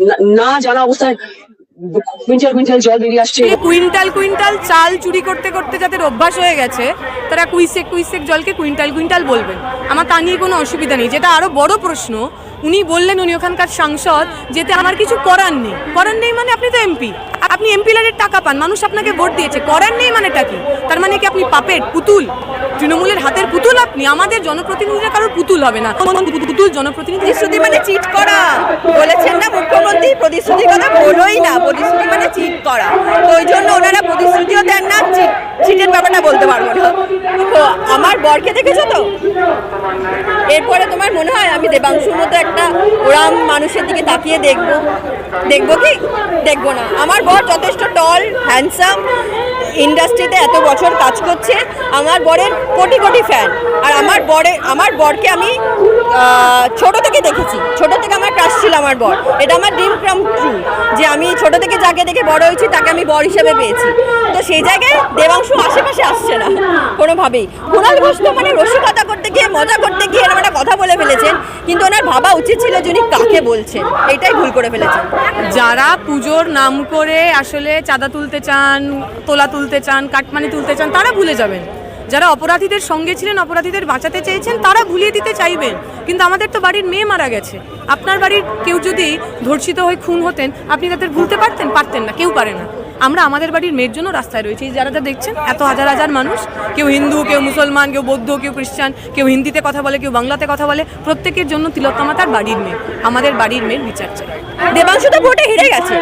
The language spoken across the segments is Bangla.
না- জানা অবস্থায় কুইন্টাল কুইন্টাল জল বেরিয়ে আসছে। কুইন্টাল কুইন্টাল চাল চুরি করতে করতে যাদের অভ্যাস হয়ে গেছে, তারা কুইসেক কুইসেক জলকে কুইন্টাল কুইন্টাল বলবেন আমার তা নিয়ে কোনো অসুবিধা নেই। যেটা আরও বড় প্রশ্ন উনি বললেন উনি ওখানকার সাংসদ যেতে আমার কিছু করার নেই। করার নেই মানে আপনি তো এমপি। আপনি এমপি লারের টাকা পান, মানুষ আপনাকে ভোট দিয়েছে। করার নেই মানেটা কি? তার মানে কি আপনি পাপের পুতুল? তৃণমূলের হাতের পুতুল আপনি? আমাদের জনপ্রতিনিধিরা কারোর পুতুল হবে না। পুতুল জনপ্রতিনিধি। প্রতিশ্রুতি মানে চিট করা। বলেছেন না মুখ্যমন্ত্রী প্রতিশ্রুতির কথা বলোই না। প্রতিশ্রুতি মানে চিট করা। তো ওই জন্য ওনারা প্রতিশ্রুতিও দেন না, চিট চিটের বলতে পারব না। তো আমার বরকে দেখেছ তো? এরপরে তোমার মনে হয় আমি দেবাংশুর মতো একটা ওরাম মানুষের দিকে তাকিয়ে দেখব? দেখব কি? দেখব না। আমার বর যথেষ্ট টল হ্যান্ডসাম ইন্ডাস্ট্রিতে এত বছর কাজ করছে, আমার বরের কোটি কোটি ফ্যান আর আমার বরে, আমার বরকে আমি ছোট থেকে দেখেছি। ছোট থেকে আমার ক্রাশ ছিল আমার বর। এটা আমার ড্রিম কাম ট্রু যে আমি ছোট থেকে যাকে দেখে বড় হয়েছি, তাকে আমি বর হিসেবে পেয়েছি। তো সেই জায়গায় দেবাংশু আশেপাশে আসছে না, কোনোভাবেই। কুণাল ঘোষ তো মানে রসিকতা করতে গিয়ে, মজা করতে গিয়ে এরকম একটা কথা বলে ফেলেছেন, কিন্তু ওনার ভাবা উচিত ছিল যে উনি কাকে বলছেন। এটাই ভুল করে ফেলেছেন। যারা পুজোর নাম করে আসলে চাঁদা তুলতে চান, তোলা তুলতে চান, কাটমানি তুলতে চান, তারা ভুলে যাবেন। যারা অপরাধীদের সঙ্গে ছিলেন, অপরাধীদের বাঁচাতে চেয়েছেন, তারা ভুলিয়ে দিতে চাইবেন। কিন্তু আমাদের তো বাড়ির মেয়ে মারা গেছে। আপনার বাড়ির কেউ যদি ধর্ষিত হয়ে খুন হতেন, আপনি তাদের ভুলতে পারতেন? পারতেন না, কেউ পারে না। আমরা আমাদের বাড়ির মেয়ের জন্য রাস্তায় রয়েছি। যারা যা দেখছেন, এত হাজার হাজার মানুষ, কেউ হিন্দু, কেউ মুসলমান, কেউ বৌদ্ধ, কেউ খ্রিস্টান, কেউ হিন্দিতে কথা বলে, কেউ বাংলাতে কথা বলে, প্রত্যেকের জন্য তিলোত্তমা তার বাড়ির মেয়ে। আমাদের বাড়ির মেয়ের বিচার চাই। দেবাংশু তো ভোটে হেরে গেছে।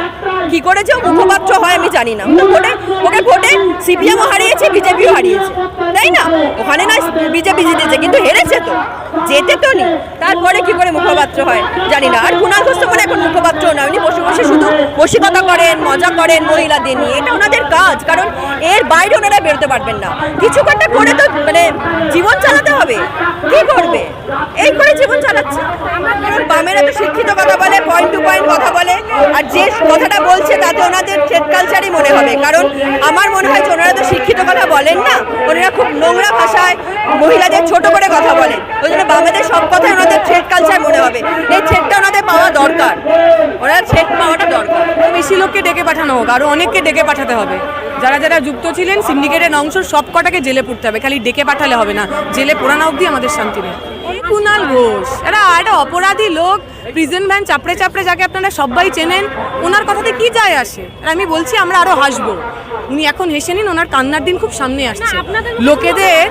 কি করে যে মুখপাত্র হয় আমি জানি না। সিপিএমও হারিয়েছে, বিজেপিও হারিয়েছে। তাই না? ওখানে না বিজেপি জিতেছে, কিন্তু হেরেছে তো। যেতে তো নি তারপরে কি করে মুখপাত্র হয়? জানি না। আর কুণাল ঘোষ তো মানে এখন মুখপাত্র না উনি বসে বসে শুধু বসিকতা করেন, মজা করেন, মহিলাদের নিয়ে। এটা ওনাদের কাজ, কারণ এর বাইরে ওনারা বেরোতে পারবেন না। কিছু একটা করে তো মানে জীবন চালাতে হবে। কি করবে? এই করে জীবন চালাচ্ছে। বামেরা তো শিক্ষিত কথা বলে পয়েন্ট টু পয়েন্ট কথা বলে। আর যে কথাটা বলছে তাতে ওনাদের ট্রেড কালচারই মনে হবে। কারণ আমার মনে হয় যে ওনারা তো শিক্ষিত কথা বলেন না, ওনারা খুব নোংরা ভাষায় মহিলাদের ছোট করে কথা বলেন। ওই জন্য বামেদের সব কথাই ওনাদের ট্রেড কালচার মনে হবে। এই থ্রেডটা ওনাদের পাওয়া দরকার। ওনার থ্রেড পাওয়াটা দরকার। বেশি লোককে ডেকে পাঠানো হোক আরও অনেককে ডেকে পাঠাতে হবে। যারা যারা যুক্ত ছিলেন সিন্ডিকেটের অংশ, সব কটাকে জেলে পড়তে হবে। খালি ডেকে পাঠালে হবে না। জেলে পোড়ানো অবধি আমাদের শান্তি নেই। কুনাল ঘোষ, এরা একটা অপরাধী লোক। প্রিজন ভ্যান চাপড়ে চাপড়ে যাকে আপনারা সবাই চেনেন ওনার কথাতে কি যায় আসে? আর আমি বলছি আমরা আরও হাসবো। উনি এখন হেসে নিন ওনার কান্নার দিন খুব সামনে আসছে। লোকেদের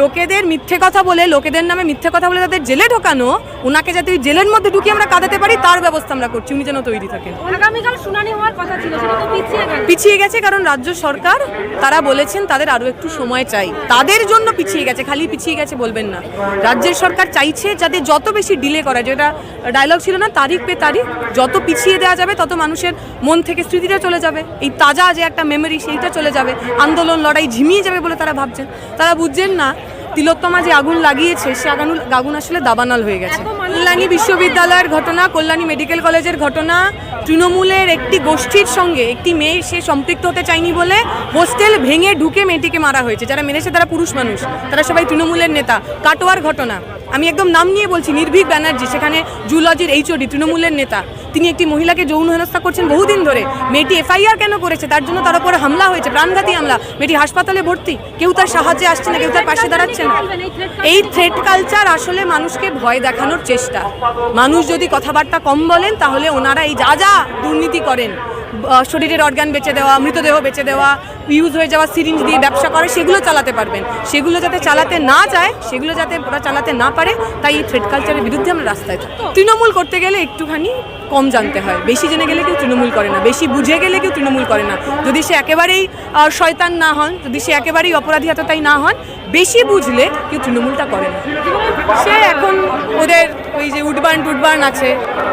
লোকেদের মিথ্যে কথা বলে লোকেদের নামে মিথ্যে কথা বলে তাদের জেলে ঢোকানো ওনাকে যাতে ওই জেলের মধ্যে ঢুকিয়ে আমরা কাঁদাতে পারি তার ব্যবস্থা আমরা করছি উনি যেন তৈরি থাকেন। পিছিয়ে গেছে। কারণ রাজ্য সরকার তারা বলেছেন তাদের আরও একটু সময় চাই। তাদের জন্য পিছিয়ে গেছে খালি পিছিয়ে গেছে বলবেন না। রাজ্যের সরকার চাইছে যাতে যত বেশি ডিলে করা যেটা ডায়লগ ছিল না তারিখ পে তারিখ যত পিছিয়ে দেওয়া যাবে তত মানুষের মন থেকে স্মৃতিটা চলে যাবে। এই তাজা যে একটা মেমোরি সেইটা চলে যাবে। আন্দোলন লড়াই ঝিমিয়ে যাবে বলে তারা ভাবছেন। তারা বুঝছেন না তিলোত্তমা যে আগুন লাগিয়েছে সে আগুন আগুন আসলে দাবানল হয়ে গেছে। কল্যাণী বিশ্ববিদ্যালয়ের ঘটনা কল্যাণী মেডিকেল কলেজের ঘটনা তৃণমূলের একটি গোষ্ঠীর সঙ্গে একটি মেয়ে সে সম্পৃক্ত হতে চায়নি বলে হোস্টেল ভেঙে ঢুকে মেয়েটিকে মারা হয়েছে। যারা মেরেছে তারা পুরুষ মানুষ, তারা সবাই তৃণমূলের নেতা। কাটোয়ার ঘটনা। আমি একদম নাম নিয়ে বলছি, নির্ভীক ব্যানার্জি, সেখানে জুলজির এইচওডি, তৃণমূলের নেতা। তিনি একটি মহিলাকে যৌন হেনস্থা করছেন বহুদিন ধরে। মেয়েটি এফআইআর কেন করেছে? তার জন্য তার উপরে হামলা হয়েছে, প্রাণঘাতী হামলা। মেয়েটি হাসপাতালে ভর্তি। কেউ তার সাহায্যে আসছে না, কেউ তার পাশে দাঁড়াচ্ছে না। এই থ্রেট কালচার আসলে মানুষকে ভয় দেখানোর চেষ্টা। মানুষ যদি কথাবার্তা কম বলেন, তাহলে ওনারা এই যা যা দুর্নীতি করেন। শরীরের অর্গান বেচে দেওয়া মৃতদেহ বেচে দেওয়া ইউজ হয়ে যাওয়া সিরিঞ্জ দিয়ে ব্যবসা করে সেগুলো চালাতে পারবেন। সেগুলো যাতে চালাতে না যায় সেগুলো যাতে ওরা চালাতে না পারে তাই এই থ্রেড কালচারের বিরুদ্ধে আমরা রাস্তায় থাকি। তৃণমূল করতে গেলে একটুখানি কম জানতে হয়। বেশি জেনে গেলে কেউ তৃণমূল করে না। বেশি বুঝে গেলে কেউ তৃণমূল করে না। যদি সে একেবারেই শয়তান না হন যদি সে একেবারেই অপরাধী এতটাই না হন বেশি বুঝলে কেউ তৃণমূলটা করে না। সে এখন ওদের ওই যে উডবার্ন টুডবার্ন আছে।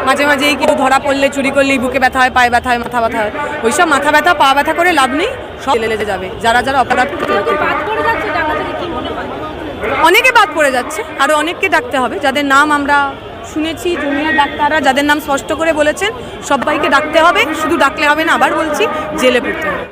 মাঝে মাঝেই কেউ ধরা পড়লে চুরি করলেই বুকে ব্যথা হয় পায়ে ব্যথা হয় মাথা ব্যথা হয়। ওইসব মাথা ব্যথা পা ব্যথা করে লাভ নেই। সব লেলে যাবে যারা যারা অপরাধ অনেকে বাদ পড়ে যাচ্ছে আরও অনেককে ডাকতে হবে যাদের নাম আমরা শুনেছি জুনিয়র ডাক্তাররা যাদের নাম স্পষ্ট করে বলেছেন সবাইকে ডাকতে হবে শুধু ডাকলে হবে না আবার বলছি জেলে পড়তে হবে।